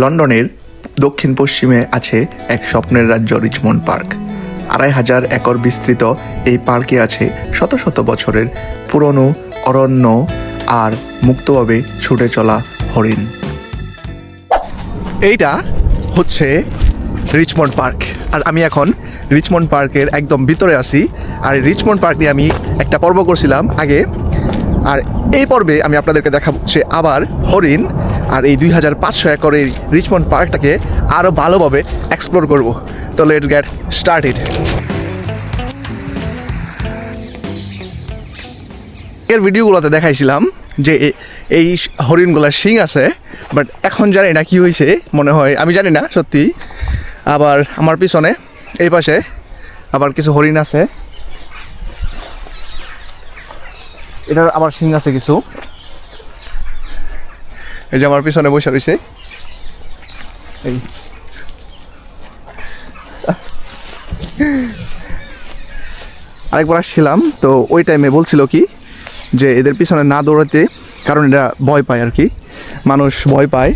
লন্ডনের দক্ষিণ পশ্চিমে আছে এক স্বপ্নের রাজ্য রিচমন্ড পার্ক। আড়াই হাজার একর বিস্তৃত এই পার্কে আছে শত শত বছরের পুরনো, অরণ্য আর মুক্তভাবে ছুটে চলা হরিণ। এইটা হচ্ছে রিচমন্ড পার্ক। আর আমি এখন রিচমন্ড পার্কের একদম ভিতরে আছি। আর রিচমন্ড পার্ক নিয়ে আমি একটা পর্ব করছিলাম আগে। আর এই পর্বে আমি আপনাদেরকে দেখাচ্ছি আবার হরিণ আর এই দুই হাজার পাঁচশো একরের রিচমন্ড পার্কটাকে আরও ভালোভাবে এক্সপ্লোর করব। তো লেটস গেট স্টার্টেড এর ভিডিওগুলোতে দেখাইছিলাম যে এই হরিণগুলার শিং আছে বাট এখন জানি না কি হয়েছে মনে হয় আমি জানি না, সত্যি। আবার আমার পিছনে, এই পাশে আবার কিছু হরিণ আছে। এটার আবার শিং আছে কিছু। এই যে আমার পিছনে বসে রয়েছে। এই। আরেকবার আসছিলাম, তো ওই টাইমে বলছিল কি, যে এদের পিছনে না দৌড়াতে কারণ এরা ভয় পায় আর কি। মানুষ ভয় পায়।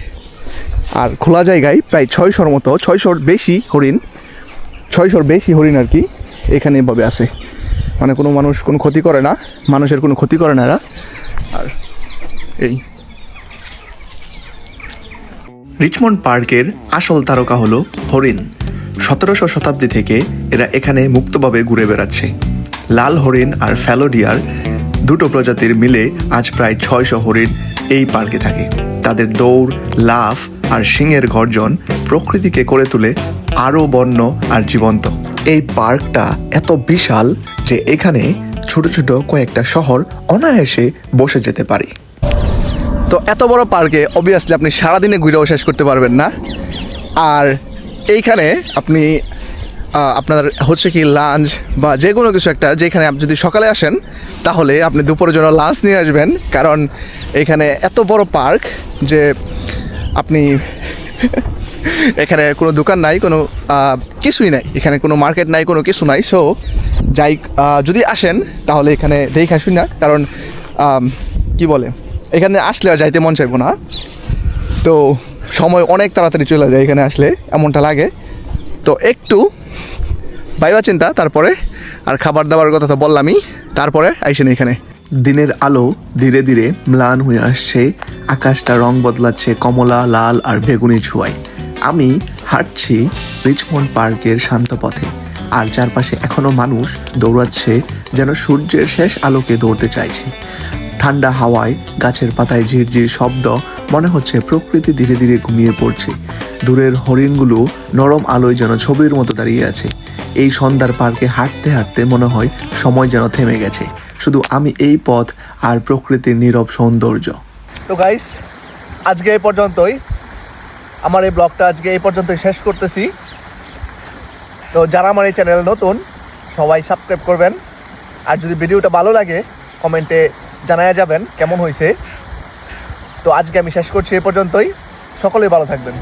আর খোলা জায়গায় প্রায় ছয়শোর মতো, ছয়শোর বেশি হরিণ, ছয়শোর বেশি হরিণ আর কি এখানে এভাবে আছে। মানে কোনো মানুষ কোনো ক্ষতি করে না, মানুষের কোনো ক্ষতি করে না এরা। আর এই। রিচমন্ড পার্কের আসল তারকা হলো হরিণ। সতেরোশো শতাব্দী থেকে এরা এখানে মুক্তভাবে ঘুরে বেড়াচ্ছে। লাল হরিণ আর ফ্যালোডিয়ার দুটো প্রজাতির মিলে আজ প্রায় ছয়শো হরিণ এই পার্কে থাকে। তাদের দৌড়, লাফ আর শিংয়ের গর্জন প্রকৃতিকে করে তুলে আরও বন্য আর জীবন্ত। এই পার্কটা এত বিশাল যে এখানে ছোট ছোট কয়েকটা শহর অনায়াসে বসে যেতে পারে। তো এত বড় পার্কে অবভিয়াসলি আপনি সারাদিনে ঘুরেও শেষ করতে পারবেন না। আর এইখানে আপনি আপনার হচ্ছে কি লাঞ্চ বা যে কোনো কিছু একটা যেখানে আপনি যদি সকালে আসেন, তাহলে আপনি দুপুরের জন্য লাঞ্চ নিয়ে আসবেন। কারণ এখানে এত বড় পার্ক যে আপনি এখানে কোনো দোকান নাই, কোনো কিছুই নাই। এখানে কোনো মার্কেট নাই, কোনো কিছু নাই। সো যাই যদি আসেন, তাহলে এখানে দেখে আসুন না। কারণ কি বলে? এখানে আসলে আর যাইতে মন চাইব না। তো সময় অনেক তাড়াতাড়ি চলে যায় এখানে আসলে, এমনটা লাগে। তো একটু বাইবা চিন্তা, তারপরে আর খাবার দাবার কথা তো বললামই, তারপরে আইসেন এখানে। দিনের আলো ধীরে ধীরে ম্লান হয়ে আসছে, আকাশটা রং বদলাচ্ছে কমলা, লাল আর বেগুনি ছোঁয়ায়। আমি হাঁটছি রিচমন্ড পার্কের শান্ত পথে, আর চারপাশে এখনও মানুষ দৌড়াচ্ছে যেন সূর্যের শেষ আলোকে দৌড়তে চাইছে। ঠান্ডা হাওয়ায় গাছের পাতায় ঝিরঝির শব্দ, মনে হচ্ছে প্রকৃতি ধীরে ধীরে ঘুমিয়ে পড়ছে। দূরের হরিণগুলো নরম আলোয় যেন ছবির মতো দাঁড়িয়ে আছে। এই সন্ধ্যার পার্কে হাঁটতে হাঁটতে মনে হয় সময় যেন থেমে গেছে। শুধু আমি এই পথ আর প্রকৃতির নীরব সৌন্দর্য। তো গাইস আজকে এই পর্যন্তই। আমার এই ব্লগটা আজকে এই পর্যন্তই শেষ করতেছি। তো যারা আমার এই চ্যানেল নতুন, সবাই সাবস্ক্রাইব করবেন। আর যদি ভিডিওটা ভালো লাগে কমেন্টে জানায়া যাবেন কেমন হয়েছে তো আজকে আমি শেষ করছি এ পর্যন্তই। সকলেই ভালো থাকবেন।